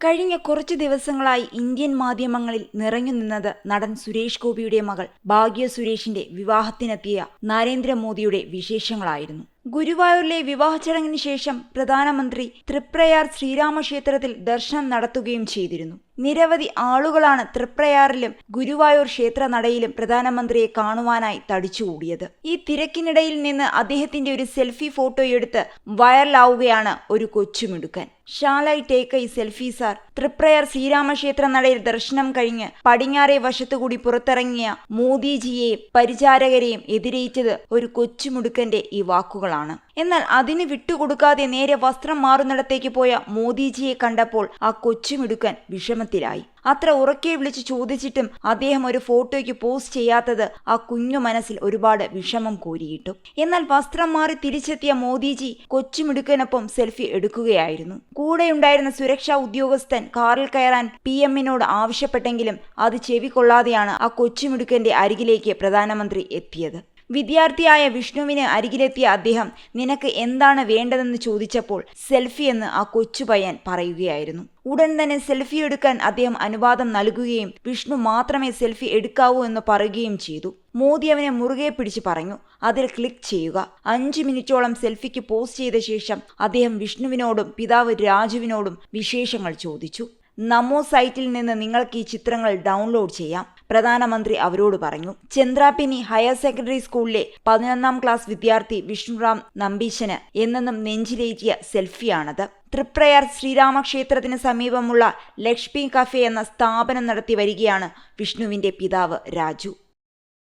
കഴിഞ്ഞ കുറച്ച് ദിവസങ്ങളായി ഇന്ത്യൻ മാധ്യമങ്ങളിൽ നിറഞ്ഞു നിന്നത് നടൻ സുരേഷ് ഗോപിയുടെ മകൾ ഭാഗ്യ സുരേഷിന്റെ വിവാഹത്തിനെത്തിയ നരേന്ദ്രമോദിയുടെ വിശേഷങ്ങളായിരുന്നു. ഗുരുവായൂരിലെ വിവാഹ ചടങ്ങിന് ശേഷം പ്രധാനമന്ത്രി തൃപ്രയാർ ശ്രീരാമക്ഷേത്രത്തിൽ ദർശനം നടത്തുകയും ചെയ്തിരുന്നു. നിരവധി ആളുകളാണ് തൃപ്രയാറിലും ഗുരുവായൂർ ക്ഷേത്ര നടയിലും പ്രധാനമന്ത്രിയെ കാണുവാനായി തടിച്ചുകൂടിയത് ഈ തിരക്കിനിടയിൽ നിന്ന് അദ്ദേഹത്തിന്റെ ഒരു സെൽഫി ഫോട്ടോ എടുത്ത് വൈറലാവുകയാണ് ഒരു കൊച്ചുമിടുക്കൻ. Shall I take a selfie sir Triprayar ശ്രീരാമക്ഷേത്ര നടയിൽ ദർശനം കഴിഞ്ഞ് പടിഞ്ഞാറേ വശത്തുകൂടി പുറത്തിറങ്ങിയ മോദിജിയെയും പരിചാരകരെയും എതിരേറ്റത് ഒരു കൊച്ചുമുടുക്കന്റെ ഈ വാക്കുകളാണ്. എന്നാൽ അതിന് വിട്ടുകൊടുക്കാതെ നേരെ വസ്ത്രം മാറുന്നിടത്തേക്ക് പോയ മോദിജിയെ കണ്ടപ്പോൾ ആ കൊച്ചുമിടുക്കൻ വിഷമത്തിലായി. അത്ര ഉറക്കെ വിളിച്ച് ചോദിച്ചിട്ടും അദ്ദേഹം ഒരു ഫോട്ടോയ്ക്ക് പോസ്റ്റ് ചെയ്യാത്തത് ആ കുഞ്ഞു മനസ്സിൽ ഒരുപാട് വിഷമം കോരിയിട്ടു. എന്നാൽ വസ്ത്രം മാറി തിരിച്ചെത്തിയ മോദിജി കൊച്ചുമിടുക്കനൊപ്പം സെൽഫി എടുക്കുകയായിരുന്നു. കൂടെയുണ്ടായിരുന്ന സുരക്ഷാ ഉദ്യോഗസ്ഥൻ കാറിൽ കയറാൻ പി എമ്മിനോട് ആവശ്യപ്പെട്ടെങ്കിലും അത് ചെവിക്കൊള്ളാതെയാണ് ആ കൊച്ചുമിടുക്കന്റെ അരികിലേക്ക് പ്രധാനമന്ത്രി എത്തിയത്. വിദ്യാർത്ഥിയായ വിഷ്ണുവിന് അരികിലെത്തിയ അദ്ദേഹം നിനക്ക് എന്താണ് വേണ്ടതെന്ന് ചോദിച്ചപ്പോൾ സെൽഫി എന്ന് ആ കൊച്ചുപയ്യൻ പറയുകയായിരുന്നു. ഉടൻ തന്നെ സെൽഫി എടുക്കാൻ അദ്ദേഹം അനുവാദം നൽകുകയും വിഷ്ണു മാത്രമേ സെൽഫി എടുക്കാവൂ എന്ന് പറയുകയും ചെയ്തു. മോദി അവനെ മുറുകെ പിടിച്ച് പറഞ്ഞു അതിൽ ക്ലിക്ക് ചെയ്യുക. അഞ്ച് മിനിറ്റോളം സെൽഫിക്ക് പോസ്റ്റ് ചെയ്ത ശേഷം അദ്ദേഹം വിഷ്ണുവിനോടും പിതാവ് രാജുവിനോടും വിശേഷങ്ങൾ ചോദിച്ചു. നമോ സൈറ്റിൽ നിന്ന് നിങ്ങൾക്ക് ഈ ചിത്രങ്ങൾ ഡൗൺലോഡ് ചെയ്യാം. പ്രധാനമന്ത്രി അവരോട് പറഞ്ഞു. ചന്ദ്രാപിനി ഹയർ സെക്കൻഡറി സ്കൂളിലെ പതിനൊന്നാം ക്ലാസ് വിദ്യാർത്ഥി വിഷ്ണുറാം നമ്പീശന് എന്നെന്നും നെഞ്ചിലേറ്റിയ സെൽഫിയാണത്. തൃപ്രയാർ ശ്രീരാമക്ഷേത്രത്തിന് സമീപമുള്ള ലക്ഷ്മി കഫേ എന്ന സ്ഥാപനം നടത്തി വരികയാണ് വിഷ്ണുവിന്റെ പിതാവ് രാജു.